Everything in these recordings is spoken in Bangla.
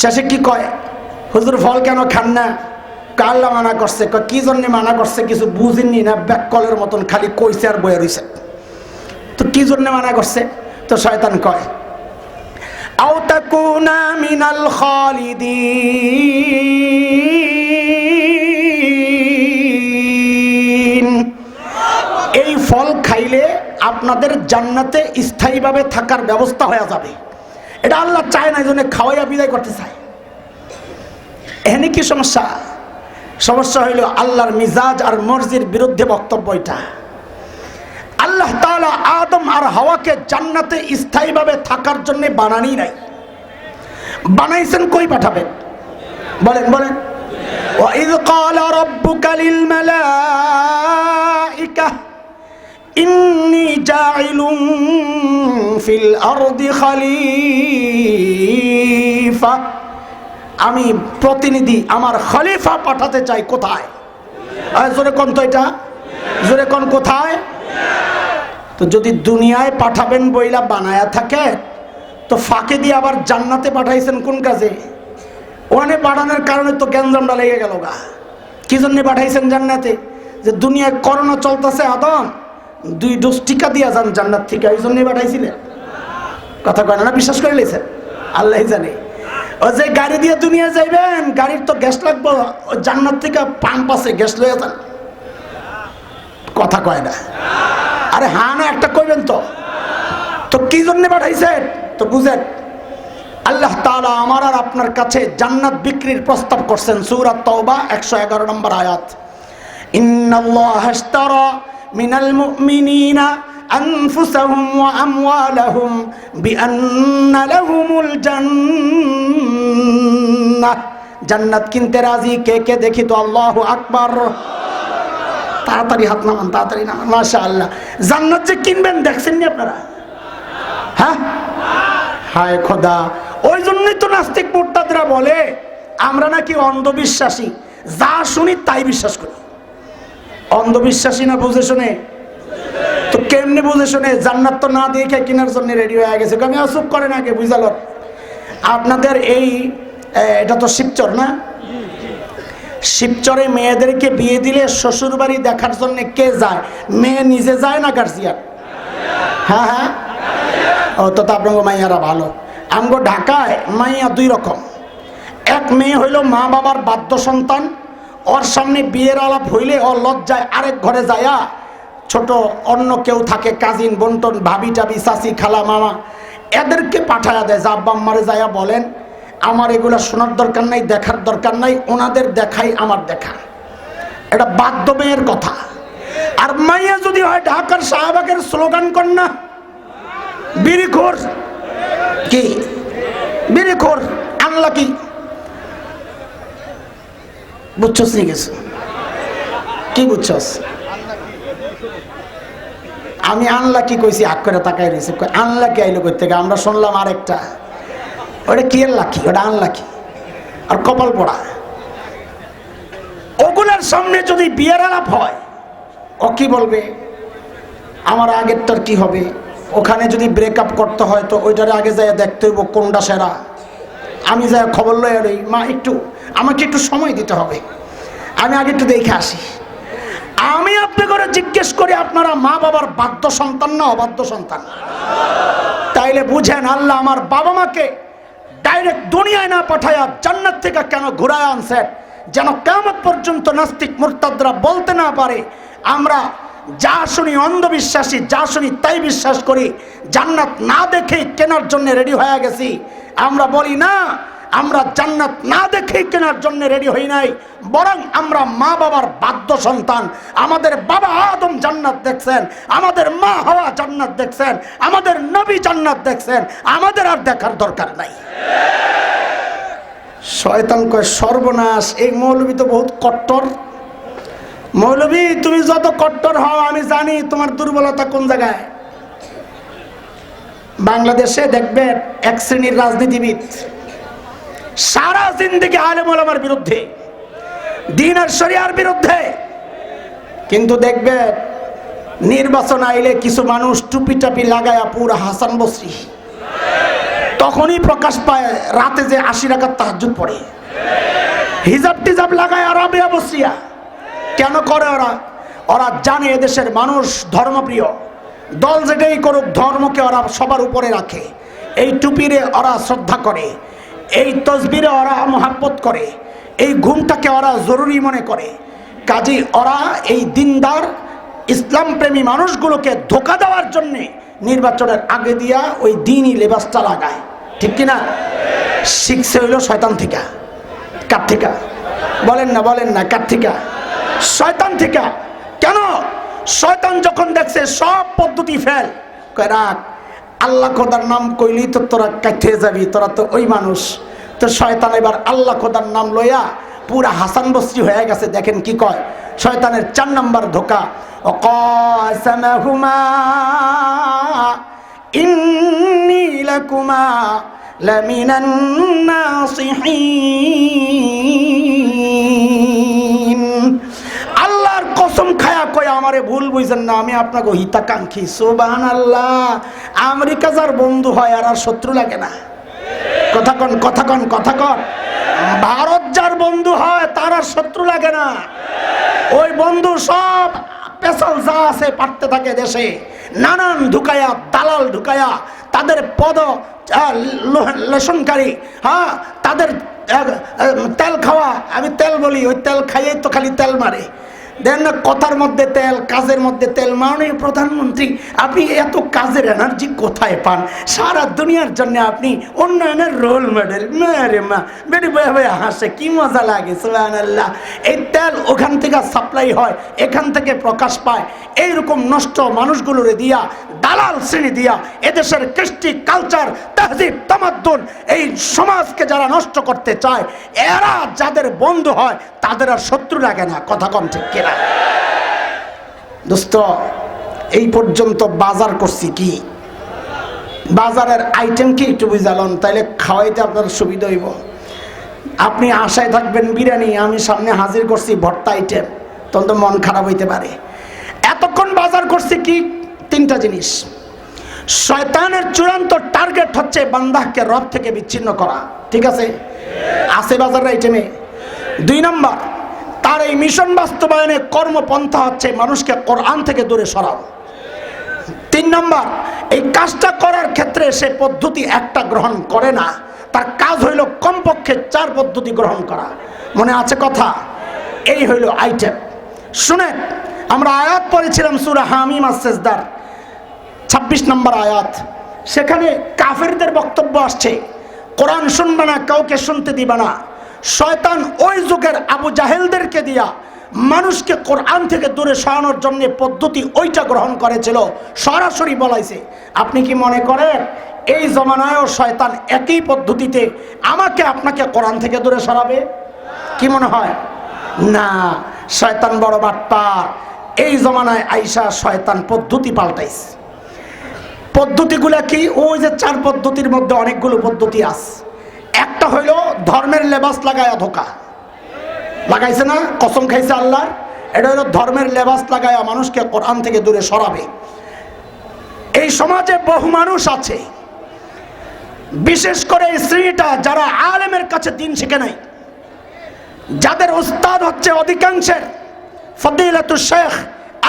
শেষে কি কয়? হুজুর ফল কেন খান না? কাল্লা মানা করছে কি জন্য মানা করছে কিছু বুঝিনি না, ব্যাককলের মতন খালি কইছে আর বয়ে রইছে। তো কি জন্য মানা করছে? তো শয়তান কয় এই ফল খাইলে আপনাদের জান্নাতে স্থায়ীভাবে থাকার ব্যবস্থা হয়ে যাবে। এটা আল্লাহ চায় না এই জন্য খাওয়াইয়া বিদায় করতে চায় এখানে কি সমস্যা সমস্যা হইল আল্লাহর মিজাজ আর মর্জির বিরুদ্ধে বক্তব্য এটা আল্লাহ তাআলা আদম আর হাওয়াকে জান্নাতে স্থায়ীভাবে থাকার জন্য বানানি নাই বানাইছেন কই পাঠাবেন বলেন বলেন وإذ قال ربك للملائكة ইন্নি জাইলুম ফিল আরদি খালিফা। আমি প্রতিনিধি আমার খলিফা পাঠাতে চাই কোথায়? জোরে কোন তো এটা? জোরে কোন কোথায়? তো যদি দুনিয়ায় পাঠাবেন বইলা বানায়া থাকে, তো ফাঁকে দিয়ে আবার জান্নাতে পাঠাইছেন কোন কাজে? ওখানে পাঠানোর কারণে তো গ্যাঞ্জামটা লেগে গেল গা। কি জন্যে পাঠাইছেন জান্নাতে? যে দুনিয়ায় করোনা চলতেছে আদম দুই ডোজ টিকা দিয়া যান জান্নাত থেকে, এই জন্যই পাঠাইছিলেন কথা কয় না বিশ্বাস করে লেছেন আল্লাহ জানে। ও যে গাড়ি দিয়ে দুনিয়া যাইবেন, গাড়ির তো গ্যাস লাগবো ওই জান্নাত থেকে পাম্প আছে, গ্যাস লয়ে যান। কথা কয় না। আরে হ্যাঁ না, একটা কইবেন তো। তো কি জন্য পাঠাইছেন তো বুঝেন। আল্লাহ তাআলা আমার আর আপনার কাছে জান্নাত বিক্রির প্রস্তাব করছেন, সূরা তওবা 111 নম্বর আয়াত। ইন্নাল্লাহ ইশতারা মিনাল মুমিনিনা ওয়া আমওয়ালাহুম বিআন্না লাহুমুল জান্নাহ। জান্নাত কিনতে রাজি? কে কে? দেখি তো আল্লাহু আকবার। তাড়াতাড়ি হাত নামান, তাড়াতাড়ি নামান, মাশাআল্লাহ। জান্নাত যে কিনবেন, দেখছেন নি আপনারা? হ্যাঁ? হায় খোদা। ওই জন্যই তো নাস্তিক মোর্তাদরা বলে, আমরা নাকি অন্ধবিশ্বাসী। যা শুনি তাই বিশ্বাস করি। অন্ধবিশ্বাসী না বুঝে শুনে? তো কেমনি বুঝে শুনে? জান্নাত তো না দেখে কেনার জন্য রেডি হয়ে গেছে। আমি অসুখ করেন আগে বুঝাল আপনাদের এই এটা তো শিবচর না? শিবচরে মেয়েদেরকে বিয়ে দিলে শ্বশুর বাড়ি দেখার জন্য কে যায়? মেয়ে নিজে যায় না গার্জিয়ান? হ্যাঁ হ্যাঁ। ও, তো আপনার মাইয়ারা ভালো। আমগো ঢাকায় মাইয়া দুই রকম। এক মেয়ে হইল মা বাবার বাদ্য সন্তান ওর সামনে বিয়ের আলাপ হইলে ও লজ্জায় আরেক ঘরে যায়া ছোট অন্য কেউ থাকে, কাজিন, বন্টন, ভাবি টাবি, চাচি, খালা, মামা, এদেরকে পাঠায়া দেয়। যা আব্বা যায়া বলেন, আমার এগুলা শোনার দরকার নাই, দেখার দরকার নাই, ওনাদের দেখাই, আমার দেখা। এটা বাদ্য মেয়ের কথা। আর মাইয়া যদি হয় ঢাকার শাহবাগের স্লোগান না বিড়িখোর কি? বিড়িখোর আনলা কি? বুঝছস নি কিছু? কি বুঝছস? আমি আনলা কি কইছি? আগ করে তাকাই রয়েছে আনলা কি আইলো কই থেকে? আমরা শুনলাম আরেকটা। ওটা কি লাকি ওটা আনলাকি আর কপাল পড়া। ওগুলার সামনে যদি বিয়ের আলাপ হয়, ও কি বলবে? আমার আগেরটার কি হবে? ওখানে যদি ব্রেকআপ করতে হয়, তো ওইটার আগে যাই দেখতে হইব কোনটা সেরা। আমি যাই খবর লই আর মা, একটু, আমাকে একটু সময় দিতে হবে। আমি আগে একটু দেখে আসি। আমি আপনি করে জিজ্ঞেস করি, আপনারা মা বাবার বাধ্য সন্তান না অবাধ্য সন্তান? তাইলে বুঝেন আল্লাহ আমার বাবা মাকে ডাইরেক্ট দুনিয়ায় না পাঠায়া জান্নাত থেকে কেন ঘুরায় আনছেন? যেন কেমন পর্যন্ত নাস্তিক মুরতাদরা বলতে না পারে, আমরা যা শুনি অন্ধবিশ্বাসী, যা শুনি তাই বিশ্বাস করি, জান্নাত না দেখে কেনার জন্য রেডি হয়ে গেছি। আমরা বলি না, আমরা জান্নাত না দেখেই কেনার জন্য রেডি হই নাই, বরং আমরা মা বাবার বাধ্য সন্তান। আমাদের বাবা আদম জান্নাত দেখছেন, আমাদের মা হওয়া জান্নাত দেখছেন, আমাদের নবী জান্নাত দেখছেন, আমাদের আর দেখার দরকার নাই। শয়তান কয় সর্বনাশ, এই মৌলবী তো বহুত কট্টর। মৌলবী তুমি যত কট্টর হও, আমি জানি তোমার দুর্বলতা কোন জায়গায়। বাংলাদেশে দেখবেন এক শ্রেণির রাজনীতিবিদ, সারা জিন্দিগি আলেম ওলামার বিরুদ্ধে দিন আর শরিয়ার বিরুদ্ধে, কিন্তু দেখবেন নির্বাচন আইলে কিছু মানুষ টুপি টাপি লাগায়া পুরা হাসান বসরি। তখনই প্রকাশ পায় রাতে যে আশি রাখার তাহাজুদ পড়ে। হিজাব টিজাব লাগায় আরাবিয়া বসিয়া কেন করে ওরা? ওরা জানে এদেশের মানুষ ধর্মপ্রিয়। দল যেটাই করুক, ধর্মকে ওরা সবার উপরে রাখে। এই টুপিরে ওরা শ্রদ্ধা করে। এই তসবিরে ওরা মহাব্বত করে। এই ঘুমটাকে ওরা জরুরি মনে করে। কাজী ওরা এই দিনদার ইসলাম প্রেমী মানুষগুলোকে ধোকা দেওয়ার জন্যে নির্বাচনের আগে দিয়া ওই দিনই লেবাসটা লাগায়। ঠিক কিনা শিখছে হইল শয়তান থেকে। কার বলেন না বলেন না, কার থেকে? শয়তান থেকে। কেন? শয়তান যখন দেখছে, সব পদ্ধতি ফেল। রাখ আল্লাহ খোদার নাম কইলি তো তোরা কাঠে যাবি, তোরা তো ওই মানুষ। তো শয়তান এবার আল্লাহ খোদার নাম লইয়া পুরা হাসান বস্তি হয়ে গেছে। দেখেন কি কয়? শয়তানের চার নম্বর ধোকা। লামিনান নাসিহিন কসম খায়া কয় আমারে ভুল বুঝছেন না, আমি আপনাকে হিতাকাঙ্ক্ষী। সোবান আল্লাহ আমেরিকা যার বন্ধু হয় আর আর শত্রু লাগে না। কথা কন কথা কন কথা কন। ভারত যার বন্ধু হয় তার আর শত্রু লাগে না। ওই বন্ধু সব পেশাল যা আছে পারতে থাকে দেশে। নানান ঢুকায়া, দালাল ঢুকায়া, তাদের পদ লেশনকারী হ্যাঁ তাদের তেল খাওয়া। আমি তেল বলি, ওই তেল খাইয়েই তো খালি তেল মারে। দেন না, কথার মধ্যে তেল, কাজের মধ্যে তেল। মাননীয় প্রধানমন্ত্রী, আপনি এত কাজের এনার্জি কোথায় পান? সারা দুনিয়ার জন্য আপনি উন্নয়নের রোল মডেল মেরে মা বেটি বয়ে বয়ে হাসে, কি মজা লাগে সুবাহ আল্লাহ এই তেল ওখান থেকে সাপ্লাই হয়, এখান থেকে প্রকাশ পায়। এইরকম নষ্ট মানুষগুলোরে দিয়া, দালাল শ্রেণি দিয়া, এদেশের কৃষ্টি কালচার তাহজিব, তামাদ্দুন, এই সমাজকে যারা নষ্ট করতে চায়, এরা যাদের বন্ধু হয়, তাদের আর শত্রু লাগে না। কথা কম ঠিক কিনা দোস্ত, এই পর্যন্ত বাজার করছি কি? বাজারের আইটেম কি একটু বুঝালন? তাইলে খাওয়াইতে আপনার সুবিধা হইব। আপনি আশায় থাকবেন বিরিয়ানি, আমি সামনে হাজির করছি ভর্তা আইটেম তখন তো মন খারাপ হইতে পারে। এতক্ষণ বাজার করছি কি? তিনটা জিনিস। শয়তানের চূড়ান্ত টার্গেট হচ্ছে বান্দাহকে রব থেকে বিচ্ছিন্ন করা। ঠিক আছে? আছে বাজারের আইটেমে দুই নম্বর তার এই মিশন বাস্তবায়নে কর্মপন্থা হচ্ছে মানুষকে কোরআন থেকে দূরে সরাও তিন নম্বর, এই কাজটা করার ক্ষেত্রে সে পদ্ধতি একটা গ্রহণ করে না। তার কাজ হইল কমপক্ষে চার পদ্ধতি গ্রহণ করা। মনে আছে কথা? এই হইল আইটেম শুনেন, আমরা আয়াত পড়েছিলাম সুরা হামিম আসেসদার ছাব্বিশ নম্বর আয়াত। সেখানে কাফেরদের বক্তব্য আসছে, কোরআন শুনবে না, কাউকে শুনতে দিবে না। শয়তান ওই যুগের আবু জাহেলদেরকে দিয়া মানুষকে কোরআন থেকে দূরে সরানোর জন্য পদ্ধতি ওইটা গ্রহণ করেছিল। সরাসরি বলাইছে, আপনি কি মনে করেন এই জমানায়ও শয়তান একই পদ্ধতিতে আমাকে আপনাকে কোরআন থেকে দূরে সরাবে? কি মনে হয়? না, শয়তান বড় বাটপার এই জমানায় আইসা শয়তান পদ্ধতি পাল্টাইছে। পদ্ধতিগুলা কি? ওই যে চার পদ্ধতির মধ্যে অনেকগুলো পদ্ধতি আছে। একটা হইল ধর্মের লেবাস লাগায়া ধোকা লাগাইছে না? কসম খাইছে আল্লাহ। এটা হলো ধর্মের লেবাস লাগায়া মানুষকে কোরআন থেকে দূরে সরাবে। এই সমাজে বহু মানুষ আছে। বিশেষ করে এই যারা আলেমের কাছে দিন শিখে নাই। যাদের উস্তাদ হচ্ছে অধিকাংশের ফদিলাতুল শেখ,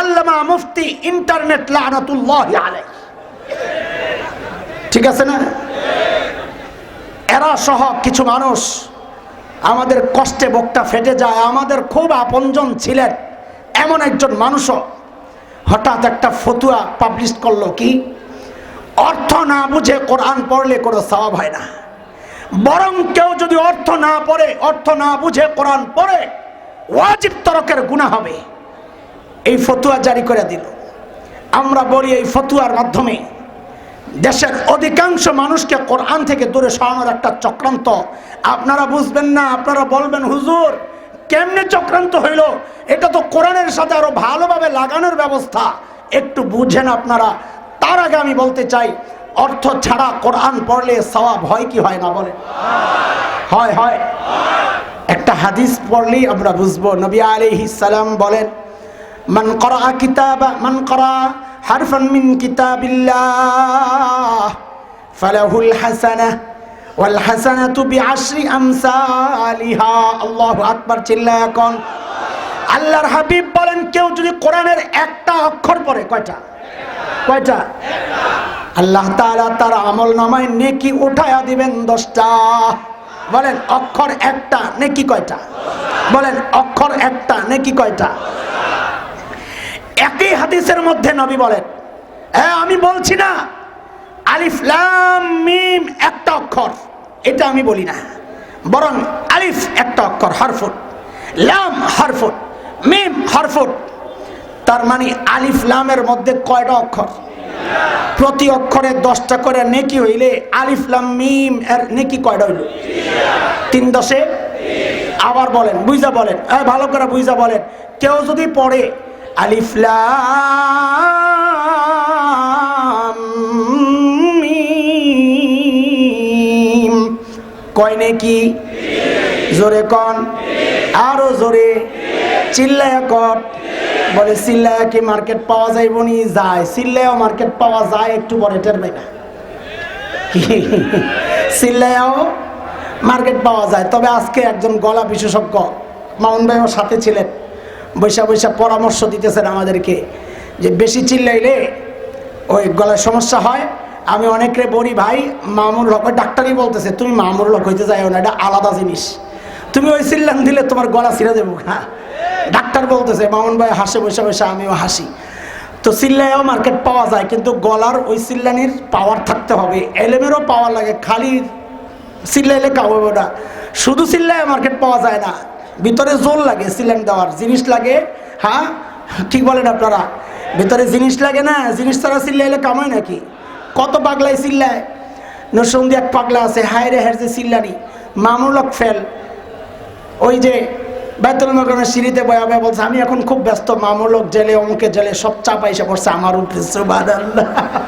আল্লামা মুফতি ইন্টারনেট লানাতুল্লাহ আলাইহি। ঠিক আছে না? এরা সহ কিছু মানুষ আমাদের কষ্টে বকটা ফেটে যায়, আমাদের খুব আপনজন ছিলেন। এমন একজন মানুষও হঠাৎ একটা ফতুয়া পাবলিশ করল কি, অর্থ না বুঝে কোরআন পড়লে কোনো সওয়াব হয় না। বরং কেউ যদি অর্থ না পড়ে, অর্থ না বুঝে কোরআন পড়ে, ওয়াজিব তরকের গুণা হবে। এই ফতুয়া জারি করে দিল। আমরা বলি এই ফতুয়ার মাধ্যমে দেশের অধিকাংশ মানুষকে কোরআন থেকে দূরে সরানোর একটা চক্রান্ত। আপনারা বুঝবেন না, আপনারা বলবেন, হুজুর, কেমনে চক্রান্ত হইল? এটা তো কোরআনের সাথে আরও ভালোভাবে লাগানোর ব্যবস্থা। একটু বুঝেন আপনারা। তার আগে আমি বলতে চাই, অর্থ ছাড়া কোরআন পড়লে সওয়াব হয় কি হয় না বলে হয় হয়। একটা হাদিস পড়লেই আমরা বুঝব। নবী সালাম বলেন মান করা কিতাব, মান করা হারফান মিন কিতাবিল্লাহ, ফালাহুল হাসানাহ ওয়াল হাসানাতু বিআশরি আমসালিহা। আল্লাহু আকবার চিল্লায় এখন। আল্লাহর হাবিব বলেন, কেউ যদি কোরআনের একটা অক্ষর পড়ে, কয়টা? কয়টা? আল্লাহ তাআলা তার আমল নামায় নেকি উঠায়া দিবেন দশটা। বলেন, অক্ষর একটা, নেকি কয়টা? বলেন, অক্ষর একটা, নেকি কয়টা? হাদিসের মধ্যে নবী বলেন হ্যাঁ আমি বলছি না। আলিফ লাম মিম একটা অক্ষর। এটা আমি বলি না। বরং আলিফ একটা অক্ষর হরফুট লাম হরফুট মিম হরফুট তার মানে আলিফ লামের মধ্যে কয়টা অক্ষর? প্রতি অক্ষরে দশটা করে নেকি হইলে আলিফ লাম মিম এর নেকি কয়টা হইল? তিন দশে? আবার বলেন বুঝা বলেন। এ, ভালো করে বুঝা বলেন। কেউ যদি পড়ে আলিফ লাম মিম। কয় নেকি? জোরে কন। আরও জোরে। চিল্লায় কর। বলে, চিল্লায় কি মার্কেট পাওয়া যায় বনি যায়। চিল্লায়ও মার্কেট পাওয়া যায়, একটু পরে টের পাই না। চিল্লায়ও মার্কেট পাওয়া যায়। তবে আজকে একজন গলা বিশেষজ্ঞ মাউন ভাইও সাথে ছিলেন। বৈশা বৈশা পরামর্শ দিতেছেন আমাদেরকে যে বেশি চিল্লাইলে ওই গলায় সমস্যা হয়। আমি অনেকরে বলি, ভাই মামুর হক ডাক্তারই বলতেছে, তুমি মামুর হক হইতে যাও না, এটা আলাদা জিনিস। তুমি ওই চিল্লান দিলে তোমার গলা ছিঁড়ে দেবো হ্যাঁ ডাক্তার বলতেছে, মামুন ভাই, হাসে বসে বসে আমিও হাসি। তো চিল্লায়ও মার্কেট পাওয়া যায়, কিন্তু গলার ওই চিল্লানির পাওয়ার থাকতে হবে। এলেমেরও পাওয়ার লাগে, খালি চিল্লাইলে কাউ হবে না। শুধু চিল্লায় মার্কেট পাওয়া যায় না। ভিতরে জোর লাগে সিলেন দেওয়ার জিনিস লাগে হ্যাঁ? ঠিক বলেন আপনারা। ভিতরে জিনিস লাগে না, জিনিস ছাড়া চিল্লাইলে কামায় নাকি? কত পাগলায় চিল্লায় নসন্দি এক পাগলা আছে, হায় রে হ্যার যে চিল্লানি মামুলক ফেল। ওই যে বেতন মগনের সিঁড়িতে বয়া বয়া বলছে, আমি এখন খুব ব্যস্ত মামুলক জেলে অমুকে জেলে সব চাপা এসে পড়ছে আমার উপরে, সুবহানাল্লাহ।